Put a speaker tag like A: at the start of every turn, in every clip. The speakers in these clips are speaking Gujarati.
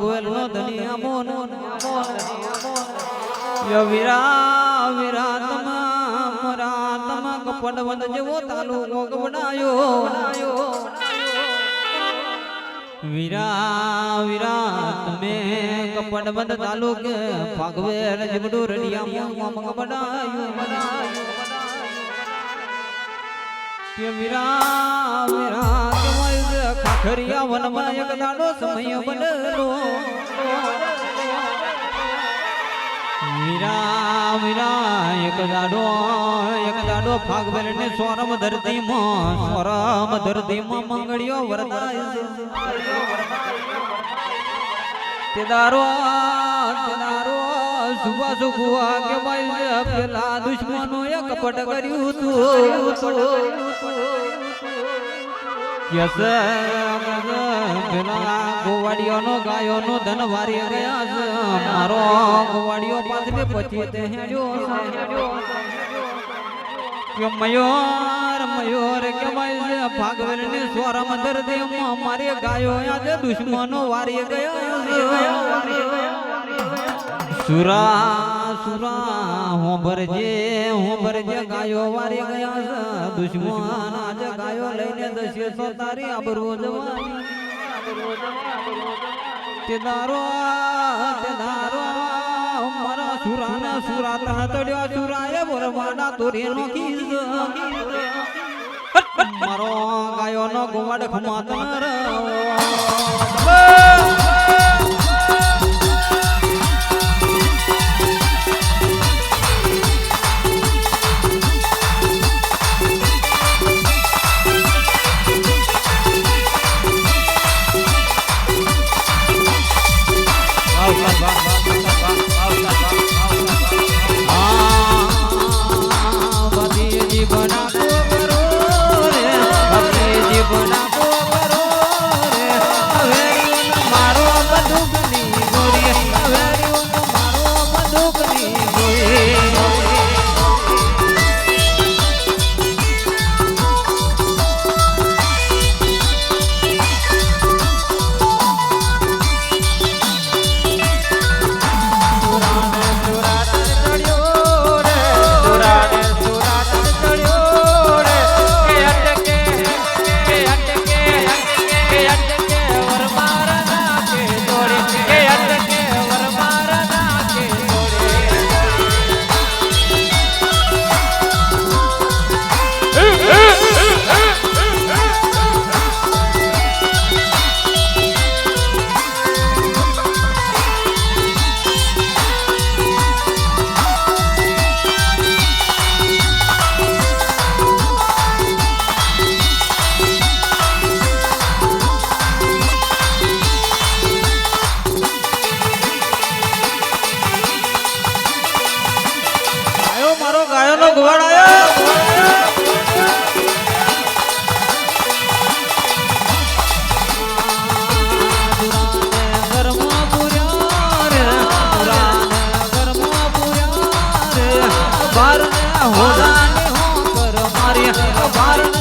A: ભાગવેલ નો ધની અમો નો ય વીરા વીરા તમા મરા તમા કપડ વંદ જેવો તાલુકો ગવડાયો. વીરા વીરા તમે કપડ બંધ તાલુક ભાગવેલ જબડું રડિયા મોમ બનાયો કે વીરા વીરા કમલ વનમાં એક દાડો સમય બનેલો. વીરા વીરા એક દાડો એક દાડો ફાગવેલ ને સોરમ ધરતી માં સોરમ ધરતી માં મંગળિયો વરદાય તે દારો તે દારો સુવા સુખવા કે ભાઈ પેલા દુશ્મનો એક પટ કર્યું તું ગાયોનો ધન વારી ગયા છે મારો ગોવાડિયો પાછળ પછી તે કે મયોર મયોર કે છે ભાગવેલ ને સ્વરમ દર્દી ગાયો આજે દુશ્મનો વારી ગયા સુરા સુરા હોંભરજે હોંભરજે ગાયો વારી ગયા દુશ્મન આજે ગાયો લઈને દસ્યો સો તારી આબરૂ જવાની. તે દારો તે દારો મારા સુરાના સુરા તહ તડ્યો સુરાએ બોરવાડા તોરી નો કીઝ મારો ગાયો નો ગુવાડ ખમાતર બારને હોદાને હો કર મારે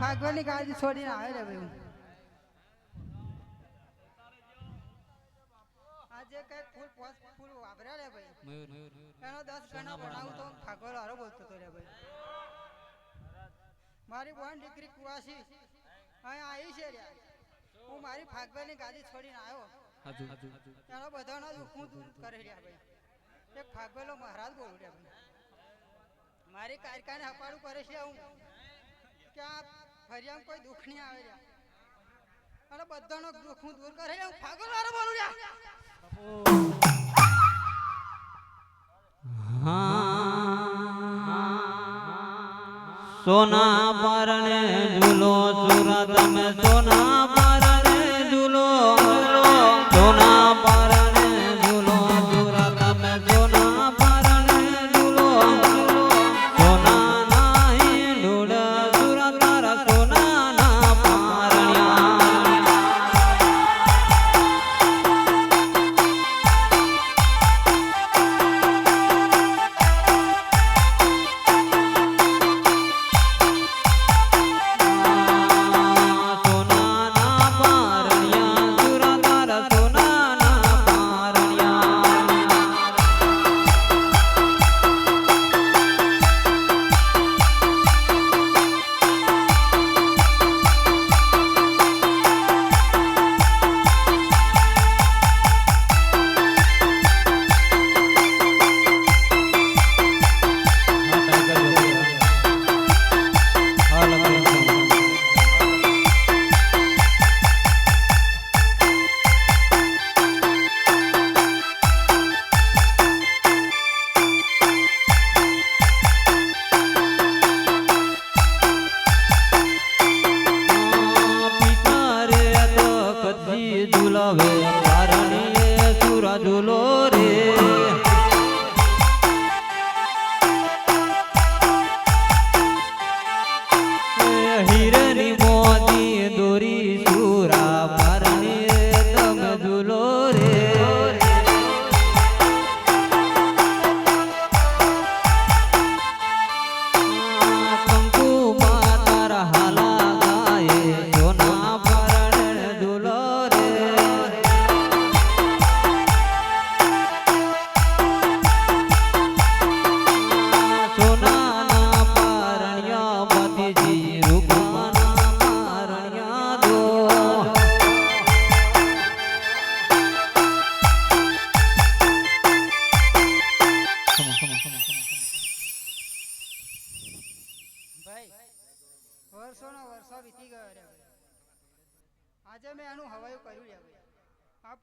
B: ફાગવાની ગાડી છોડીને આવે રે ભાઈ આજે કઈ ફૂલ પોસ ફૂલ વાપર્યા રે ભાઈ.
A: મયુર મયુર
B: એનો દસ ગણો ભણાવું તો ફાગવાનો હારો બોલતો હતો રે ભાઈ. મારી બોન દીકરી કુવાસી અહીંયા આવી છે રે. હું મારી ફાગવાની ગાડી છોડીને આવ્યો. એનો બધાનો દુઃખું કરે કરી રહ્યા ભાઈ. એક ફાગવેલો મહારાજ બોલું રહ્યા ભાઈ. મારી કારકાને હપાડું કરે છે હું કે આ ફરિયામાં કોઈ દુઃખ નહીં આવે રહ્યા અને બધાનો દુઃખ હું દૂર કરે હું ફાગવેલો વાળો બોલું રહ્યા
A: સોના પરણે ઝૂલો સુરત મેં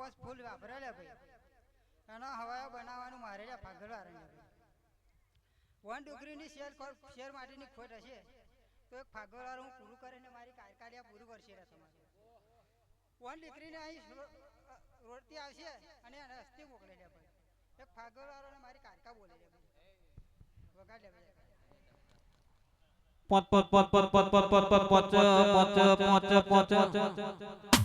B: પોસ ફૂલ વાપરે લે ભાઈ એનો હવાયો બનાવવાનું મારે લે ફાગલ વાળાને ભાઈ વન ડુગરીની શેર શેર માટેની ખોટ હશે તો એક ફાગલ વાળો હું પૂરું કરીને મારી કારકાલિયા પૂરું કરશે રે તમારે વન દીકરીને અહીં રો- રોડથી આવશે અને એને હસ્તી મોકલે લે ભાઈ એક ફાગલ વાળાને મારી કારકા બોલે લે ભાઈ વગાડ લે ભાઈ
A: પોત પોત પોત પોત પોત પોત પોત પોત પોચ પોચ પોચ પોચ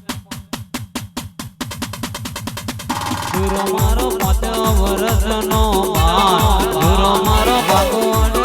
A: ગુરુ મારો મત વરસનો મારો ભગવાન